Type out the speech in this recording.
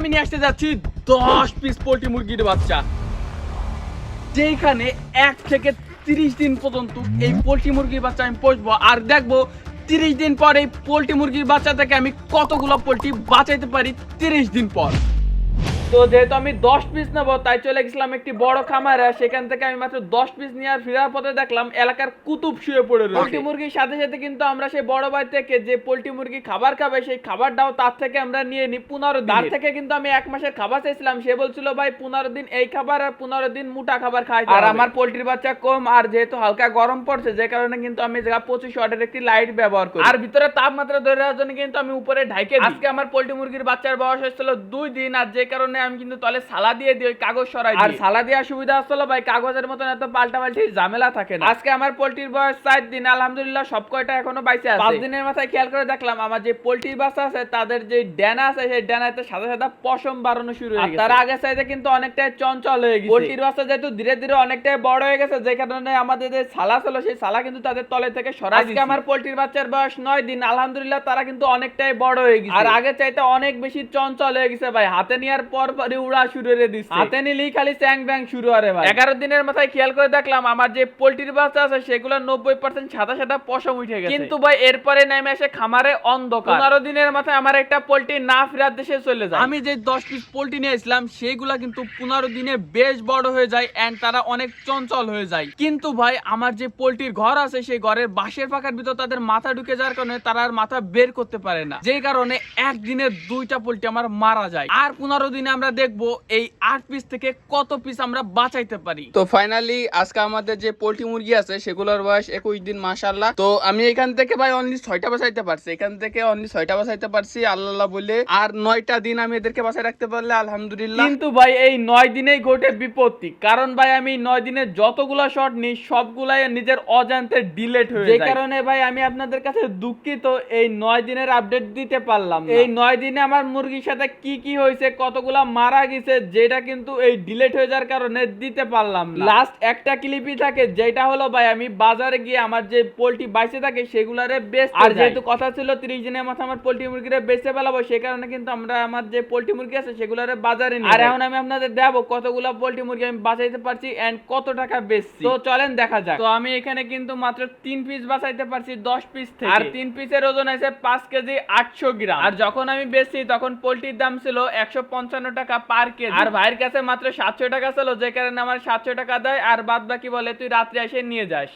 আমি নিয়ে আসতে যাচ্ছি দশ পিস পোল্ট্রি মুরগির বাচ্চা। যেখানে এক থেকে তিরিশ দিন পর্যন্ত এই পোল্ট্রি মুরগির বাচ্চা আমি পুষবো। আর দেখব তিরিশ দিন পর এই পোল্ট্রি মুরগির বাচ্চা থেকে আমি কতগুলো পোল্ট্রি বাঁচাইতে পারি তিরিশ দিন পর। তো যেহেতু আমি দশ পিস নেব তাই চলে গেছিলাম একটি বড় খামারে। সেখান থেকে আমি মাত্র দশ পিস নিয়ে আর ফেরার পথে দেখলাম এলাকার কুতুব শুয়ে পড়ে রয়েছে। পোল্ট্রি মুরগির সাথে সাথে কিন্তু আমরা সেই বড় ভাই থেকে যে পোল্ট্রি মুরগি খাবার খাবে সেই খাবারটাও তার থেকে আমরা নিয়ে নিই পনেরো দিন তার থেকে কিন্তু আমি এক মাসের খাবার চাইছিলাম। সে বলছিল ভাই পনেরো দিন এই খাবার আর পনেরো দিন মোটা খাবার খাই আর আমার পোল্ট্রির বাচ্চা কম আর যেহেতু হালকা গরম পড়ছে যে কারণে কিন্তু আমি জায়গা পঁচিশ ওয়াটের একটি লাইট ব্যবহার করি। আর ভিতরে তাপমাত্রা ধরে রাখার জন্য কিন্তু আমি উপরে ঢাইকে। আজকে আমার পোল্ট্রি মুরগির বাচ্চার বয়স হয়েছিল দুই দিন আর যে কারণে আমি কিন্তু তলে সালা দিয়ে দিই ওই কাগজ সরাই আর সালা দেওয়ার সুবিধা আসলে ভাই কাগজের মতন এত পাল্টা পাল্টি ঝামেলা থাকে না। আজকে আমার পোল্ট্রির বয়স চার দিন আলহামদুলিল্লাহ সব কয়টা এখনও বাইসে আছে। পাঁচ দিনের মাথায় খেয়াল করে দেখলাম আমার যে পোল্ট্রির বাচ্চা আছে তাদের যে ডেনা আছে সেই ডেনাতে সাদা সাদা পশম বাড়ানো শুরু হয়ে গেছে। তার আগে চাইতে কিন্তু অনেকটাই চঞ্চল হয়ে গেছে। পোল্ট্রির বাচ্চা যেহেতু ধীরে ধীরে অনেকটাই বড় হয়ে গেছে যে কারণে আমাদের যে সালা ছিল সেই সালা কিন্তু তাদের তলে থেকে সরাই আজকে আমার পোল্ট্রির বাচ্চার বয়স নয় দিন আলহামদুলিল্লাহ তারা কিন্তু অনেকটাই বড় হয়ে গেছে। আর আগে চাইতে অনেক বেশি চঞ্চল হয়ে গেছে ভাই হাতে নেওয়ার পর পরই উড়া শুরু করে দিচ্ছে হাতে খালি চ্যাং ব্যাং শুরু ভাই। এগারো দিনের মাথায় খেয়াল করে দেখলাম আমার যে পোল্ট্রির বাচ্চা আছে সেগুলো নব্বই পার্সেন্ট সাদা সাদা পশম উঠে গেছে। কিন্তু ভাই এরপরে নেমে খামারে অন্ধকার। পনেরো দিনের মাথায় আমার একটা পোল্ট্রি না ফেরার দেশে চলে যায়। আমি যে দশ পিস পোল্ট্রি নিয়েছিলাম সেইগুলা কিন্তু পনেরো দিনে বেশ বড় হয়ে যায় এন্ড তারা অনেক চঞ্চল হয়ে যায়। কিন্তু ভাই আমার যে পোল্ট্রির ঘর আছে সেই ঘরের বাঁশের পাখার ভিতর তাদের মাথা ঢুকে যাওয়ার কারণে তারা আর মাথা বের করতে পারে না। যেই কারণে একদিনে দুইটা পোল্ট্রি আমার মারা যায়। আর পনেরো দিনে আমরা দেখব এই আট পিস থেকে কত পিস আমরা বাঁচাইতে পারি। তো ফাইনালি আজকে আমাদের যে পোল্ট্রি মুরগি আছে সেগুলোর বয়স একুশ দিন মাসাল্লাহ তো আমি এখান থেকে ভাই অনলি ছয়টা বাসাইতে পারছি। এখান থেকে অনলি ছয়টা বাসাইতে পারছি। আল্লাহ বলে আর নয়টা দিন আমি এদেরকে বাসায় রাখতে পারলে আলহামদুলিল্লাহ। কিন্তু ভাই এই নয় দিনেই ঘটে বিপত্তি। কারণ ভাই আমি নয় দিনে যতগুলা শট নিই সবগুলাই নিজের অজান্তে ডিলেট হয়ে যে কারণে ভাই আমি আপনাদের কাছে দুঃখিত এই নয় দিনের আপডেট দিতে পারলাম এই নয় দিনে আমার মুরগির সাথে কি কি হয়েছে কতগুলা মারা গেছে যেটা কিন্তু এই ডিলেট হয়ে যাওয়ার কারণে দিতে পারলাম লাস্ট একটা ক্লিপই থাকে যেটা হলো ভাই আমি বাজারে গিয়ে আমার যে পোল্ট্রি বাইসে থাকে সেগুলারে বেস্ট আর যেহেতু কথা ছিল তিরিশ দিনের মাথা আমার পোল্ট্রি মুরগিরে বেচতে পেলাবো সেই কারণে কিন্তু আমরা আমার যে পোল্ট্রি মুরগি আছে সেগুলারে বাজারে নিই আর এখন আমি আপনাদের দেখাবো কতগুলা পোল্ট্রি মুরগি আমি বাঁচাইতে পারছি এন্ড কত টাকা বেচছি। তো চলেন দেখা যাক। তো আমি এখানে কিন্তু মাত্র তিন পিস বাঁচাইতে পারছি দশ পিস থেকে। আর তিন পিসের ওজন আছে পাঁচ কেজি আটশো গ্রাম। আর যখন আমি বেচছি তখন পোল্ট্রির দাম ছিল একশো পঞ্চান্ন টাকা পার কেজি। আর ভাইয়ের কাছে মাত্র সাতশো টাকা ছিল, যে কারণে আমার সাতশো টাকা দেয়, আর বাদ বাকি বলে তুই রাত্রে এসে নিয়ে যাস।